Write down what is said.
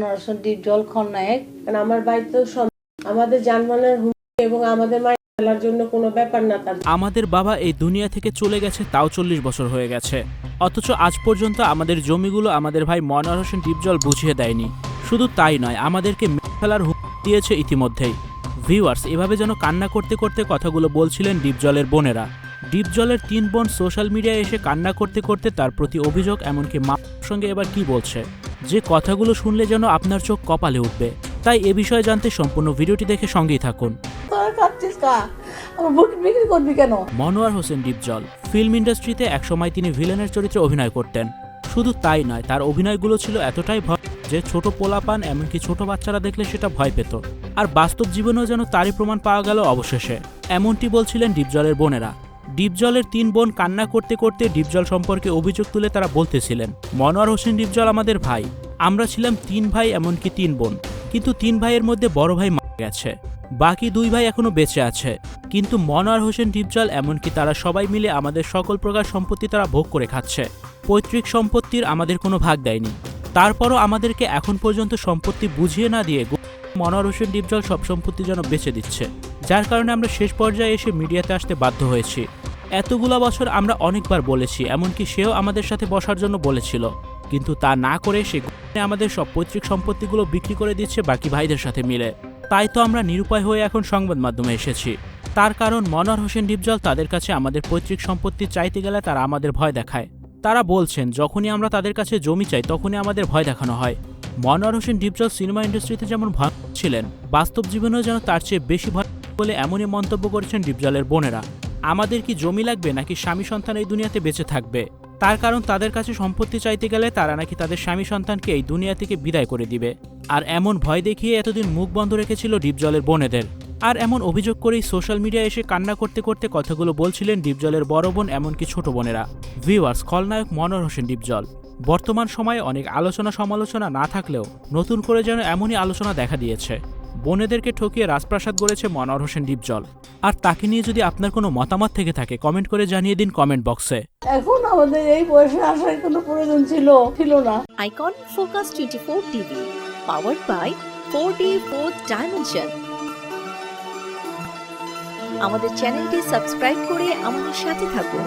মনোয়ার হোসেন ডিপজল খলনায়ক কারণ আমার বাড়িতে আমাদের যানবাহনের এবং আমাদের মায়ের ফেলার জন্য কোনো ব্যাপার না তার আমাদের বাবা এই দুনিয়া থেকে চলে গেছে তাও চল্লিশ বছর হয়ে গেছে। অথচ আজ পর্যন্ত আমাদের জমিগুলো আমাদের ভাই মনোয়ার হোসেন ডিপজল বুঝিয়ে দেয়নি। শুধু তাই নয় আমাদেরকে মেরে ফেলার দিয়েছে ইতিমধ্যেই। ভিউয়ার্স এভাবে যেন কান্না করতে করতে কথাগুলো বলছিলেন ডিপজলের বোনেরা। ডিপজলের তিন বোন সোশ্যাল মিডিয়ায় এসে কান্না করতে করতে তার প্রতি অভিযোগ এমনকি মা সঙ্গে এবার কি বলছে? যে কথাগুলো শুনলে যেন আপনার চোখ কপালে উঠবে। তাই এ বিষয়ে জানতে সম্পূর্ণ ভিডিওটি দেখে সঙ্গেই থাকুন। মনোয়ার হোসেন ডিপজল ফিল্ম ইন্ডাস্ট্রিতে একসময় তিনি ভিলেনের চরিত্রে অভিনয় করতেন। শুধু তাই নয় তার অভিনয়গুলো ছিল এতটাই ভয় যে ছোট পোলাপান এমনকি ছোট বাচ্চারা দেখলে সেটা ভয় পেত। আর বাস্তব জীবনেও যেন তারই প্রমাণ পাওয়া গেল অবশেষে। এমনটি বলছিলেন ডিপজলের বোনেরা। ডিপজলের তিন বোন কান্না করতে করতে ডিপজল সম্পর্কে অভিযোগ তুলে তারা বলতেছিলেন, মনোয়ার হোসেন ডিপজল আমাদের ভাই, আমরা ছিলাম তিন ভাই এমনকি তিন বোন, কিন্তু তিন ভাইয়ের মধ্যে বড় ভাই মারা গেছে, বাকি দুই ভাই এখনও বেঁচে আছে, কিন্তু মনোয়ার হোসেন ডিপজল এমনকি তারা সবাই মিলে আমাদের সকল প্রকার সম্পত্তি তারা ভোগ করে খাচ্ছে, পৈতৃক সম্পত্তির আমাদের কোনো ভাগ দেয়নি, তারপরও আমাদেরকে এখন পর্যন্ত সম্পত্তি বুঝিয়ে না দিয়ে মনোয়ার হোসেন ডিপজল সব সম্পত্তি যেন বেচে দিচ্ছে, যার কারণে আমরা শেষ পর্যায়ে এসে মিডিয়াতে আসতে বাধ্য হয়েছি। এতগুলা বছর আমরা অনেকবার বলেছি, এমনকি সেও আমাদের সাথে বসার জন্য বলেছিল। কিন্তু তা না করে সে আমাদের সব পৈতৃক সম্পত্তিগুলো বিক্রি করে দিচ্ছে বাকি ভাইদের সাথে মিলে। তাই তো আমরা নিরুপায় হয়ে এখন সংবাদ মাধ্যমে এসেছি। তার কারণ মনোয়ার হোসেন ডিপজল তাদের কাছে আমাদের পৈতৃক সম্পত্তি চাইতে গেলে তারা আমাদের ভয় দেখায়। তারা বলছেন, যখনই আমরা তাদের কাছে জমি চাই, তখনই আমাদের ভয় দেখানো হয়। মনোয়ার হোসেন ডিপজল সিনেমা ইন্ডাস্ট্রিতে যেমন ভয় ছিলেন, বাস্তব জীবনেও যেন তার চেয়ে বেশি ভয় বলে এমনই মন্তব্য করেছেন ডিপজলের বোনেরা। আমাদের কি জমি লাগবে নাকি স্বামী সন্তান এই দুনিয়াতে বেঁচে থাকবে? তার কারণ তাদের কাছে সম্পত্তি চাইতে গেলে তারা নাকি তাদের স্বামী সন্তানকে এই দুনিয়া থেকে বিদায় করে দিবে। আর এমন ভয় দেখিয়ে এতদিন মুখ বন্ধ রেখেছিল ডিপজলের বোনেদের। আর এমন অভিযোগ করেই সোশ্যাল মিডিয়ায় এসে কান্না করতে করতে কথাগুলো বলছিলেন ডিপজলের বড় বোন এমনকি ছোট বোনেরা। ভিউয়ার্স, খলনায়ক মনোয়ার হোসেন ডিপজল। বর্তমান সময়ে অনেক আলোচনা সমালোচনা না থাকলেও নতুন করে যেন এমনই আলোচনা দেখা দিয়েছে। বোনেদেরকে ঠকিয়ে রাজপ্রাসাদ গড়েছে মনোয়ার হোসেন ডিপজল। আর তাকে নিয়ে যদি আপনার কোনো মতামত থেকে থাকে কমেন্ট করে জানিয়ে দিন কমেন্ট বক্সে এখন আমাদের এই বয়সে আসার কোনো প্রয়োজন ছিল ছিল না। Icon Focus 24 TV, powered by 4D 4th Dimension. আমাদের চ্যানেলটি সাবস্ক্রাইব করে আমাদের সাথে থাকুন।